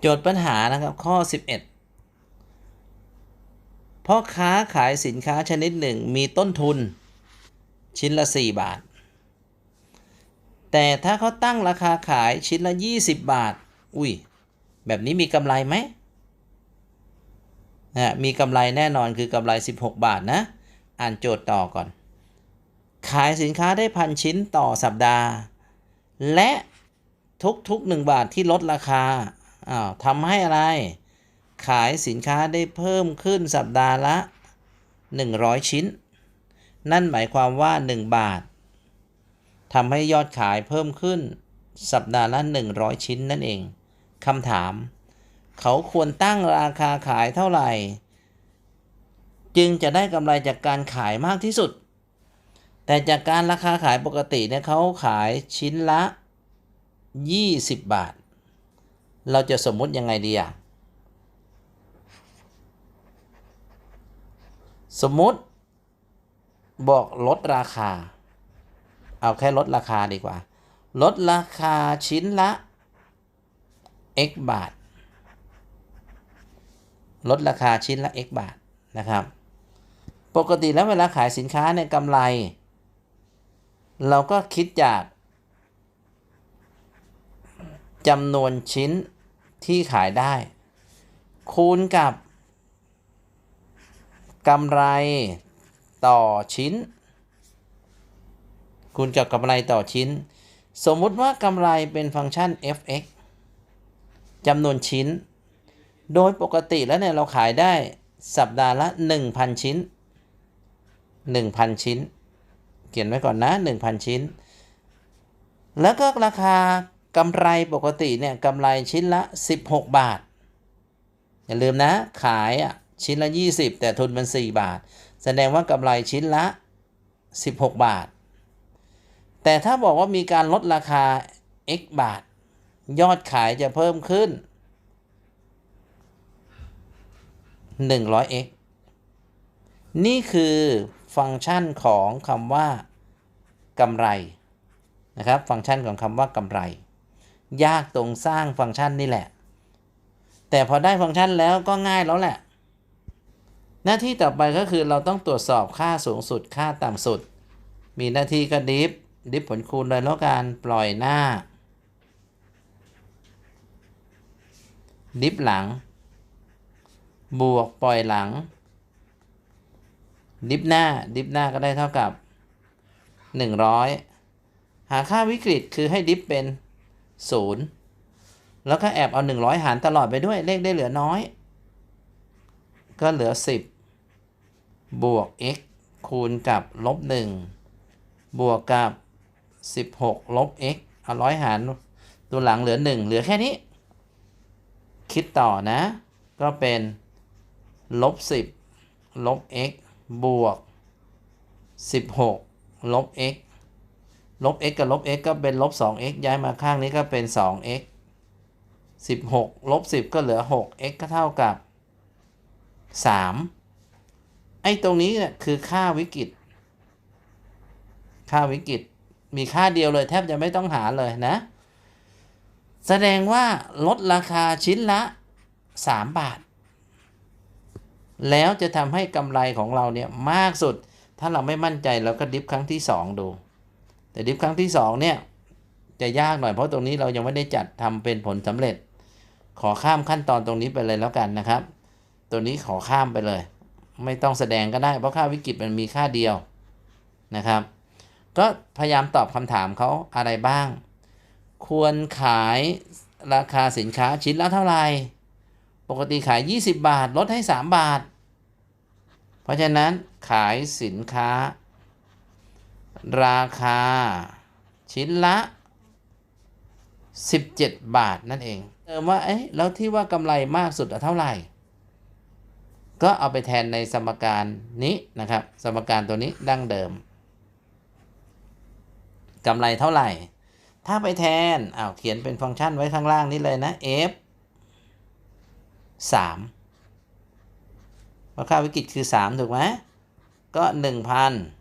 โจทย์ปัญหานะครับข้อ 11 พ่อค้าขายสินค้าชนิดหนึ่งมีต้นทุน ชิ้นละ 4 บาท แต่ถ้าเขาตั้งราคาขายชิ้นละ 20 บาท อุ้ย แบบนี้มีกำไรไหมนะมีกำไรแน่นอนคือกำไร 16 บาทนะ อ่านโจทย์ต่อก่อน ขายสินค้าได้พันชิ้นต่อสัปดาห์ และทุกๆ 1 บาทที่ลดราคา อ้าวทำให้อะไร ขายสินค้าได้เพิ่มขึ้นสัปดาห์ละ 100 ชิ้น นั่นหมายความว่า 1 บาททำให้ยอดขายเพิ่มขึ้น สัปดาห์ละ 100 ชิ้นนั่นเองคำถาม เขาควรตั้งราคาขายเท่าไหร่ จึงจะได้กำไรจากการขายมากที่สุด แต่จากการราคาขายปกติเนี่ยเขาขายชิ้นละ 20 บาท เราจะสมมุติยังไงดีอะสมมุติ บอกลดราคา เอาแค่ลดราคาดีกว่า ลดราคาชิ้นละ x บาท ลดราคาชิ้นละ x บาทนะครับ ปกติแล้วเวลาขายสินค้าในยกำไร เราก็คิดจากจำนวนชิ้น ที่ขายได้ คูณกับกำไรต่อชิ้น คูณกับกำไรต่อชิ้น สมมุติว่ากำไรเป็นฟังก์ชัน f(x) จำนวนชิ้น โดยปกติแล้วเนี่ยเราขายได้สัปดาห์ละ 1,000 ชิ้น 1,000 ชิ้น เขียนไว้ก่อนนะ 1,000 ชิ้น แล้วก็ราคา กำไรปกติเนี่ยกำไรชิ้นละ 16 บาท อย่าลืมนะ ขายอะชิ้นละ 20 แต่ทุนมัน 4 บาท แสดงว่ากำไรชิ้นละ 16 บาท แต่ถ้าบอกว่ามีการลดราคา x บาท ยอดขายจะเพิ่มขึ้น 100x นี่คือฟังก์ชันของคำว่ากำไรนะครับ ฟังก์ชันของคำว่ากำไร ยากตรงสร้างฟังก์ชันนี่แหละ แต่พอได้ฟังก์ชันแล้วก็ง่ายแล้วแหละ หน้าที่ต่อไปก็คือเราต้องตรวจสอบค่าสูงสุดค่าต่ำสุด มีหน้าที่ก็ดิฟดิฟผลคูณเลยแล้วการปล่อยหน้า ดิฟหลัง บวกปล่อยหลัง ดิฟหน้าดิฟหน้าก็ได้เท่ากับ 100 หาค่าวิกฤตคือให้ดิฟเป็น 0 แล้วก็แอบเอา 100 หารตลอดไปด้วยเลขได้เหลือน้อย ก็เหลือ 10 บวก x คูณกับลบ 1 บวกกับ 16 ลบ x เอาร้อยหารตัวหลังเหลือ 1 เหลือแค่นี้ คิดต่อนะ ก็เป็นลบ 10 ลบ x บวก 16 ลบ x ลบ x กับลบ x ก็เป็นลบ 2x ย้ายมาข้างนี้ก็เป็น 2x 16 ลบ 10 ก็เหลือ 6x ก็เท่ากับ 3 ไอ้ตรงนี้เนี่ยคือค่าวิกฤต ค่าวิกฤต มีค่าเดียวเลยแทบจะไม่ต้องหาเลยนะ แสดงว่าลดราคาชิ้นละ 3 บาท แล้วจะทำให้กำไรของเราเนี่ยมากสุด ถ้าเราไม่มั่นใจเราก็ดิฟครั้งที่ 2 ดู แต่ดิฟครั้งที่2เนี่ยจะยากหน่อยเพราะตรงนี้เรายังไม่ได้จัดทำเป็นผลสำเร็จ ขอข้ามขั้นตอนตรงนี้ไปเลยแล้วกันนะครับ ตัวนี้ขอข้ามไปเลย ไม่ต้องแสดงก็ได้ เพราะค่าวิกฤตมันมีค่าเดียวนะครับ ก็พยายามตอบคำถามเขาอะไรบ้าง ควรขายราคาสินค้าชิ้นละเท่าไหร่ปกติขาย 20 บาท ลดให้ 3 บาท เพราะฉะนั้นขายสินค้า ราคาชิ้นละ 17 บาทนั่นเองเติมว่าเอ๊ะแล้วที่ว่ากำไรมากสุดเท่าไหร่ ก็เอาไปแทนในสมการนี้นะครับ สมการตัวนี้ดั้งเดิมกำไรเท่าไหร่ ถ้าไปแทนอ้าวเขียนเป็นฟังก์ชันไว้ข้างล่างนี้เลยนะ f 3เพราะค่าวิกฤตคือ 3 ถูกไหมก็ 1,000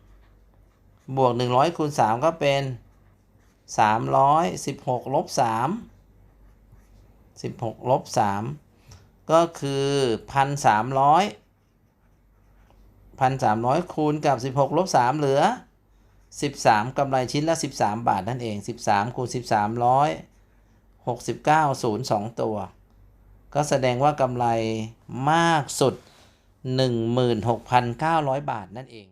บวก 100คูณ3ก็เป็น 316ลบ3 16ลบ3ก็คือ 1,300 1,300คูณกับ 16ลบ3เหลือ 13กำไรชิ้นละ 13 บาทนั่นเอง 13คูณ13ร้อย69ศูนย์2ตัว ก็แสดงว่ากำไรมากสุด 16,900 บาทนั่นเอง